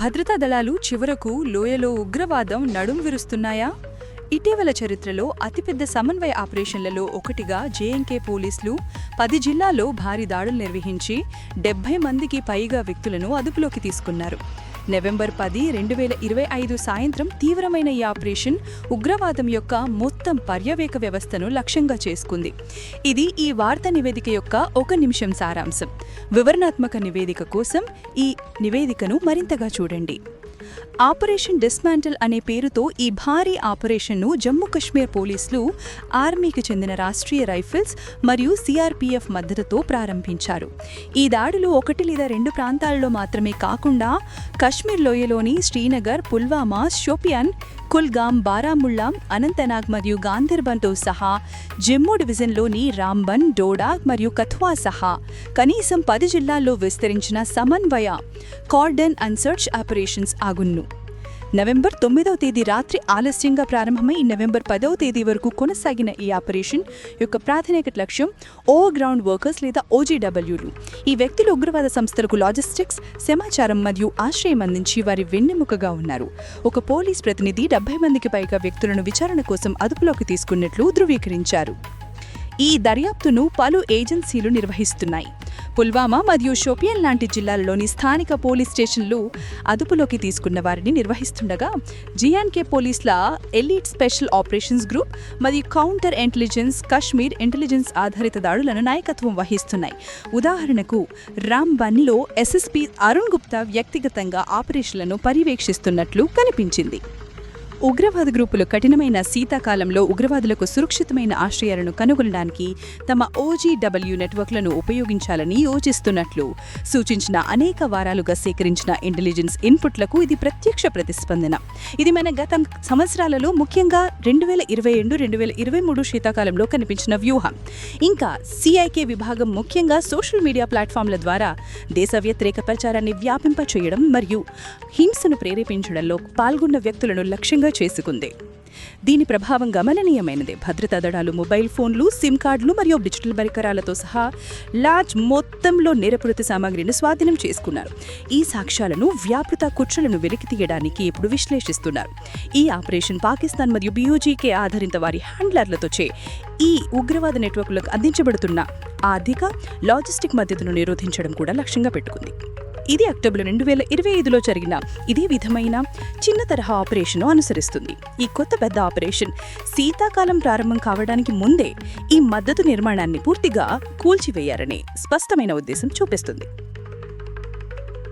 భద్రతా దళాలు చివరకు లోయలో ఉగ్రవాదం నడుం విరుస్తున్నాయా? ఇటీవల చరిత్రలో అతిపెద్ద సమన్వయ ఆపరేషన్లలో ఒకటిగా జేఎన్కే పోలీసులు పది జిల్లాల్లో భారీ దాడులు నిర్వహించి డెబ్బై మందికి పైగా వ్యక్తులను అదుపులోకి తీసుకున్నారు. నవంబర్ పది రెండు వేల ఇరవై ఐదు సాయంత్రం తీవ్రమైన ఈ ఆపరేషన్ ఉగ్రవాదం యొక్క మొత్తం పర్యవేక వ్యవస్థను లక్ష్యంగా చేసుకుంది. ఇది ఈ వార్త నివేదిక యొక్క ఒక నిమిషం సారాంశం. వివరణాత్మక నివేదిక కోసం ఈ నివేదికను మరింతగా చూడండి. ఆపరేషన్ డిస్మాంటిల్ అనే పేరుతో ఈ భారీ ఆపరేషన్ను జమ్మూ కశ్మీర్ పోలీసులు ఆర్మీకి చెందిన రాష్ట్రీయ రైఫిల్స్ మరియు సిఆర్పీఎఫ్ మద్దతుతో ప్రారంభించారు. ఈ దాడులు ఒకటి లేదా రెండు ప్రాంతాల్లో మాత్రమే కాకుండా కశ్మీర్ లోయలోని శ్రీనగర్ పుల్వామా షోపియాన్ కుల్గామ్ బారాముల్లా అనంతనాగ్ మరియు గాంధర్బన్తో సహా జమ్మూ డివిజన్లోని రాంబన్ డోడా మరియు కథ్వా సహా కనీసం పది జిల్లాల్లో విస్తరించిన సమన్వయ కార్డన్ అండ్ సెర్చ్ ఆపరేషన్స్ ఆగున్ను నవంబర్ తొమ్మిదవ తేదీ రాత్రి ఆలస్యంగా ప్రారంభమై నవంబర్ పదవ తేదీ వరకు కొనసాగిన ఈ ఆపరేషన్ యొక్క ప్రాథమిక లక్ష్యం ఓ గ్రౌండ్ వర్కర్స్ లేదా ఓజీడబ్ల్యూలు ఈ వ్యక్తులు ఉగ్రవాద సంస్థలకు లాజిస్టిక్స్ సమాచారం మరియు ఆశ్రయం అందించి వారి వెన్నెముకగా ఉన్నారు. ఒక పోలీస్ ప్రతినిధి డెబ్బై మందికి పైగా వ్యక్తులను విచారణ కోసం అదుపులోకి తీసుకున్నట్లు ధృవీకరించారు. ఈ దర్యాప్తును పలు ఏజెన్సీలు నిర్వహిస్తున్నాయి. పుల్వామా మరియు షోపియన్ లాంటి జిల్లాల్లోని స్థానిక పోలీస్ స్టేషన్లు అదుపులోకి తీసుకున్న వారిని నిర్వహిస్తుండగా జియాన్కే పోలీసుల ఎలీట్ స్పెషల్ ఆపరేషన్స్ గ్రూప్ మరియు కౌంటర్ ఇంటెలిజెన్స్ కశ్మీర్ ఇంటెలిజెన్స్ ఆధారిత దాడులను నాయకత్వం వహిస్తున్నాయి. ఉదాహరణకు రాంబన్లో ఎస్ఎస్పీ అరుణ్ గుప్తా వ్యక్తిగతంగా ఆపరేషన్లను పర్యవేక్షిస్తున్నట్లు కనిపించింది. ఉగ్రవాద గ్రూపులు కఠినమైన శీతాకాలంలో ఉగ్రవాదులకు సురక్షితమైన ఆశ్రయాలను కనుగొనడానికి తమ ఓజీడబ్ల్యూ నెట్వర్క్లను ఉపయోగించాలని యోచిస్తున్నట్లు సూచించిన అనేక వారాలుగా సేకరించిన ఇంటెలిజెన్స్ ఇన్పుట్లకు ఇది ప్రత్యక్ష ప్రతిస్పందన. ఇది మన గత సంవత్సరాలలో ముఖ్యంగా రెండు వేల ఇరవై రెండు రెండు వేల ఇరవై మూడు శీతాకాలంలో కనిపించిన వ్యూహం. ఇంకా సిఐకే విభాగం ముఖ్యంగా సోషల్ మీడియా ప్లాట్ఫామ్ల ద్వారా దేశ వ్యతిరేక ప్రచారాన్ని వ్యాపింపచేయడం మరియు హింసను ప్రేరేపించడంలో పాల్గొన్న వ్యక్తులను లక్ష్యంగా చేసుకుంది. దీని ప్రభావం గమననీయమైనదే. భద్రతా దళాలు మొబైల్ ఫోన్లు సిమ్ కార్డులు మరియు డిజిటల్ పరికరాలతో సహా లార్జ్ మొత్తంలో నిరపృత సామాగ్రిని స్వాధీనం చేసుకున్నారు. ఈ సాక్ష్యాలను వ్యాపృత కుట్రలను వెలికి తీయడానికి ఇప్పుడు విశ్లేషిస్తున్నారు. ఈ ఆపరేషన్ పాకిస్తాన్ మరియు బియోజీకే ఆధారిత వారి హ్యాండ్లర్లతో చే ఈ ఉగ్రవాద నెట్వర్క్లకు అందించబడుతున్న ఆర్థిక లాజిస్టిక్ మద్దతును నిరోధించడం కూడా లక్ష్యంగా పెట్టుకుంది. ఇది అక్టోబర్ రెండు వేల ఇరవై ఐదులో జరిగిన ఇదే విధమైన చిన్న తరహా ఆపరేషన్ను అనుసరిస్తుంది. ఈ కొత్త పెద్ద ఆపరేషన్ శీతాకాలం ప్రారంభం కావడానికి ముందే ఈ మద్దతు నిర్మాణాన్ని పూర్తిగా కూల్చివేయారనే స్పష్టమైన ఉద్దేశం చూపిస్తుంది.